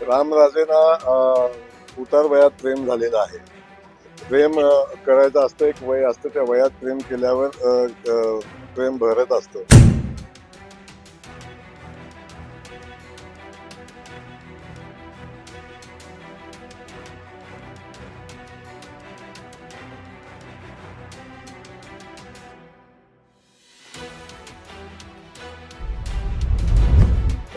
रामराजेंना उतार वयात प्रेम झालेलं आहे. प्रेम करायचं असतं एक वय असतं त्या वयात प्रेम केल्यावर प्रेम भरत असतं.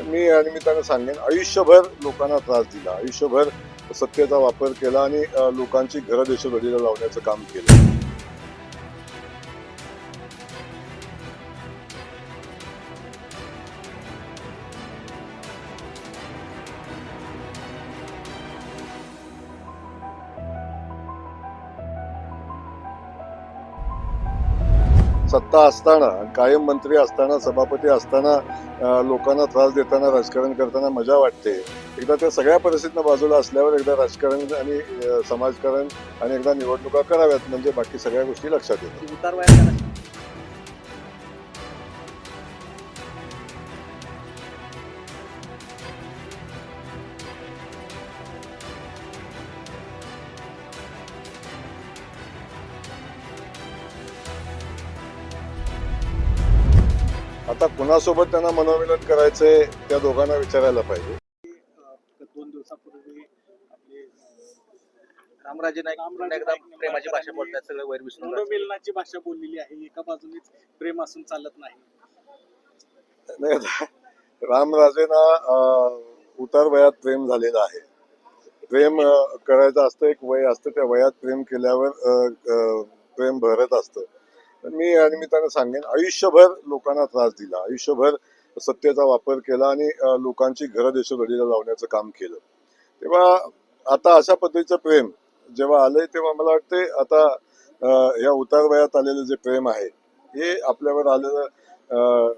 मी या निमित्तानं सांगेन आयुष्यभर लोकांना त्रास दिला आयुष्यभर सत्तेचा वापर केला आणि लोकांची घरं देशोधडीला लावण्याचं काम केलं. सत्ता असताना कायम मंत्री असताना सभापती असताना लोकांना त्रास देताना राजकारण करताना मजा वाटते. एकदा त्या सगळ्या परिस्थितीनं बाजूला असल्यावर एकदा राजकारण आणि समाजकारण आणि एकदा निवडणुका कराव्यात म्हणजे बाकी सगळ्या गोष्टी लक्षात येतात. आता कुणासोबत त्यांना मनोमिलन करायचंय त्या दोघांना विचारायला पाहिजे. दोन दिवसापूर्वी आपले रामराजे नाईक एकदा प्रेमाची भाषा बोलतात सगळं वैर. मनोमिलनाची भाषा बोललेली आहे एका बाजूनेच प्रेम असून चालत नाही. रामराजेंना उतार वयात प्रेम झालेलं आहे. प्रेम करायचं असतं एक वय असतं त्या वयात प्रेम केल्यावर प्रेम भरत असतं. तर मी या निमित्तानं सांगेन आयुष्यभर लोकांना त्रास दिला. आयुष्यभर सत्तेचा वापर केला आणि लोकांची घरं देशोधडीला लावण्याचं काम केलं. तेव्हा आता अशा पद्धतीचं प्रेम जेव्हा आलंय तेव्हा मला वाटते आता या उतार वयात आलेलं जे प्रेम आहे हे आपल्यावर आलेलं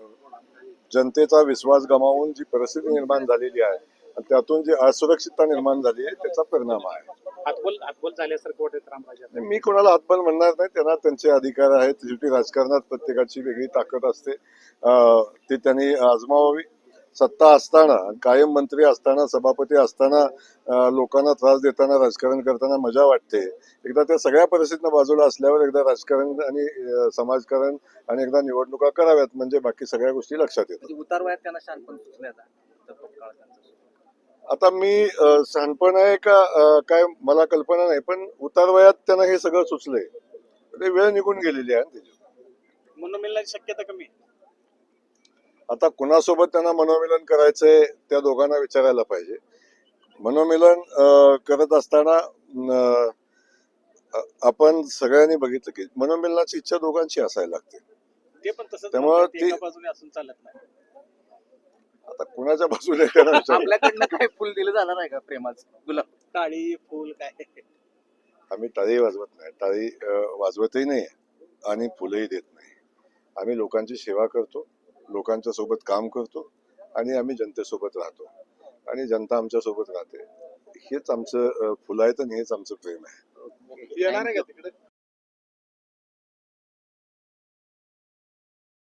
जनतेचा विश्वास गमावून जी परिस्थिती निर्माण झालेली आहे त्यातून जी असुरक्षितता निर्माण झाली आहे त्याचा परिणाम आहे. हातबल हातबल झाल्यासारखं वाटत रामराजे मी कोणाला हातबल म्हणणार नाही. त्यांना त्यांचे अधिकार आहेत. शेवटी राजकारणात प्रत्येकाची वेगळी ताकद असते. ते त्यांनी आजमावावी. सत्ता असताना कायम मंत्री असताना सभापती असताना लोकांना त्रास देताना राजकारण करताना मजा वाटते. एकदा त्या सगळ्या परिस्थितीनं बाजूला असल्यावर एकदा राजकारण आणि समाजकारण आणि एकदा निवडणुका कराव्यात. म्हणजे बाकी सगळ्या गोष्टी लक्षात येतात. म्हणजे उतार वयात त्यांना. आता मी शहाणपण आहे का काय मला कल्पना नाही पण उतार वयात त्यांना हे सगळं सुचलंय. ते वेळ निघून गेलेली आहे त्याची मनोमिलनाची शक्यता कमी. आता कुणासोबत त्यांना मनोमिलन करायचंय त्या दोघांना विचारायला पाहिजे. मनोमिलन करत असताना आपण सगळ्यांनी बघितलं की मनोमिलनाची इच्छा दोघांची असायला लागते. ते पण तसंच त्यामुळं ते ते- एका बाजूने असून चालत नाही आता कुणाच्या बाजूने. आपल्याकडनं काय फुल दिलं जाणार आहे का प्रेमाचं? गुलाब. टाळी फुल काय? आम्ही टाळी वाजवत नाही. टाळी अ, वाजवतही नाही आणि फुलंही देत नाही. आम्ही लोकांची सेवा करतो लोकांच्या सोबत काम करतो आणि आम्ही जनतेसोबत राहतो. आणि जनता आमच्यासोबत राहते. हेच आमचं अ, फुलायत आणि हेच आमचं प्रेम आहे. येणार आहे का तिकडे?